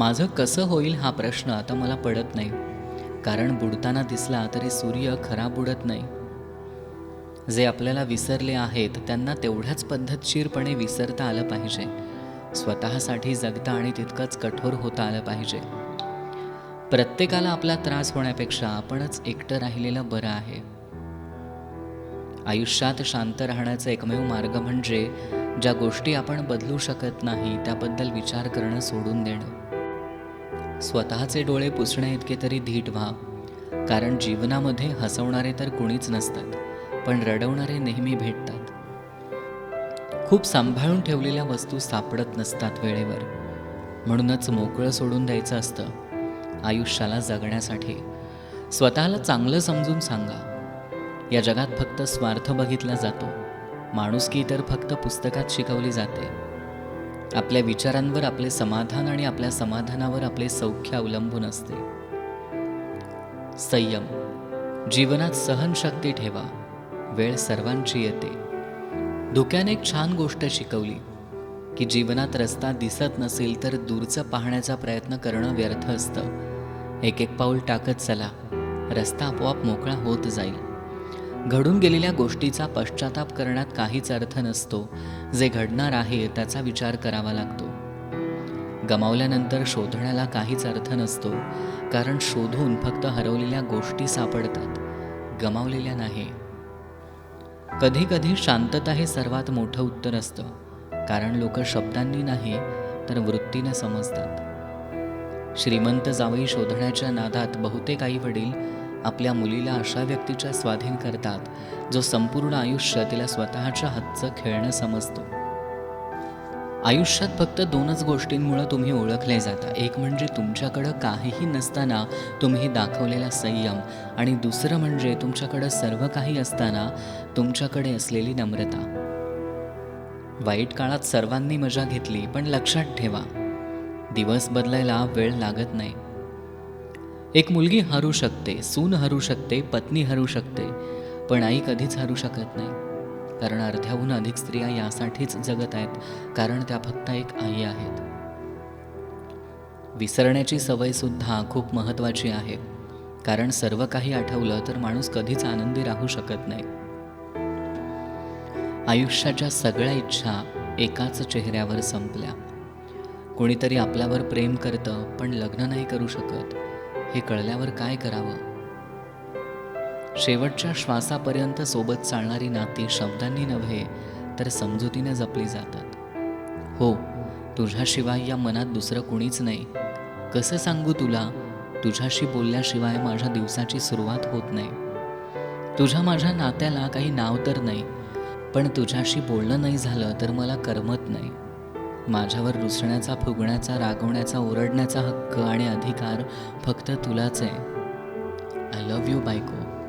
माझं कसं होईल हा प्रश्न आता मला पडत नाही. कारण बुडताना दिसला तरी सूर्य खरा बुडत नाही. जे आपल्याला विसरले आहेत त्यांना तेवढ्याच पद्धतशीरपणे विसरता आलं पाहिजे. स्वतःसाठी जगता आणि तितकंच कठोर होता आलं पाहिजे. प्रत्येकाला आपला त्रास होण्यापेक्षा आपणच एकटं राहिलेलं बरं आहे. आयुष्यात शांत राहण्याचा एकमेव मार्ग म्हणजे ज्या गोष्टी आपण बदलू शकत नाही त्याबद्दल विचार करणं सोडून देणं. स्वतःचे डोळे पुसण्याइतके इतके तरी धीट व्हा. कारण जीवनामध्ये हसवणारे तर कुणीच नसतात पण रडवणारे नेहमी भेटतात. खूप सांभाळून ठेवलेल्या वस्तू सापडत नसतात वेळेवर. म्हणूनच मोकळं सोडून द्यायचं असतं आयुष्याला जगण्यासाठी. स्वतःला चांगलं समजून सांगा. या जगात फक्त स्वार्थ बघितला जातो. माणुसकी तर फक्त पुस्तकात शिकवली जाते. आपल्या विचारांवर आपले समाधान आणि आपल्या समाधानावर आपले सौख्य अवलंबून असते. संयम. जीवनात सहनशक्ती ठेवा. वेळ सर्वांची येते. धुक्याने एक छान गोष्ट शिकवली की जीवनात रस्ता दिसत नसेल तर दूरचं पाहण्याचा प्रयत्न करणं व्यर्थ असतं. एक एक पाऊल टाकत चला. रस्ता आपोआप मोकळा होत जाईल. घडून गेलेल्या गोष्टीचा पश्चाताप करण्यात काहीच अर्थ नसतो. जे घडणार आहे त्याचा विचार करावा लागतो. गमावल्यानंतर शोधण्याला काहीच अर्थ नसतो. कारण शोधून फक्त हरवलेल्या गोष्टी सापडतात. गमावलेल्या नाही. कधी कधी शांतता हे सर्वात मोठं उत्तर असतं. कारण लोक शब्दांनी नाही तर वृत्तीने समजतात. श्रीमंत जावई शोधण्याच्या नादात बहुतेक आई वडील आपल्या मुलीला अशा व्यक्तीच्या स्वाधीन करतात जो संपूर्ण आयुष्य तिला स्वतःच्या हातचं खेळणं समजतो. आयुष्यात फक्त दोनच गोष्टींमुळं तुम्ही ओळखले जाता. एक म्हणजे तुमच्याकडं काहीही नसताना तुम्ही दाखवलेला संयम आणि दुसरं म्हणजे तुमच्याकडं सर्व काही असताना तुमच्याकडे असलेली नम्रता. वाईट काळात सर्वांनी मजा घेतली पण लक्षात ठेवा. दिवस बदलायला वेळ लागत नाही. एक मुलगी हरू शकते सून हरू शकते पत्नी हरू शकते पण आई कधीच हरू शकत नाही. कारण अर्ध्याहून अधिक स्त्रिया यासाठीच जगत आहेत कारण त्या फक्त एक आई आहेत. विसरण्याची सवय सुद्धा खूप महत्त्वाची आहे. कारण सर्व काही आठवलं तर माणूस कधीच आनंदी राहू शकत नाही. आयुष्याच्या सगळ्या इच्छा एकाच चेहऱ्यावर संपल्या. कोणीतरी आपल्यावर प्रेम करतं पण लग्न नाही करू शकत. हे कळल्यावर काय करावं? शेवटच्या श्वासापर्यंत सोबत चालणारी नाती शब्दांनी नव्हे तर समजुतीने जपली जातात. हो तुझ्याशिवाय या मनात दुसरं कुणीच नाही. कसं सांगू तुला? तुझ्याशी बोलल्याशिवाय माझ्या दिवसाची सुरुवात होत नाही. तुझ्या माझ्या नात्याला काही नाव तर नाही पण तुझ्याशी बोलणं नाही झालं तर मला करमत नाही. माझ्यावर रुसण्याचा फुगण्याचा रागवण्याचा ओरडण्याचा हक्क आणि अधिकार फक्त तुलाच आहे. आय लव्ह यू बायको.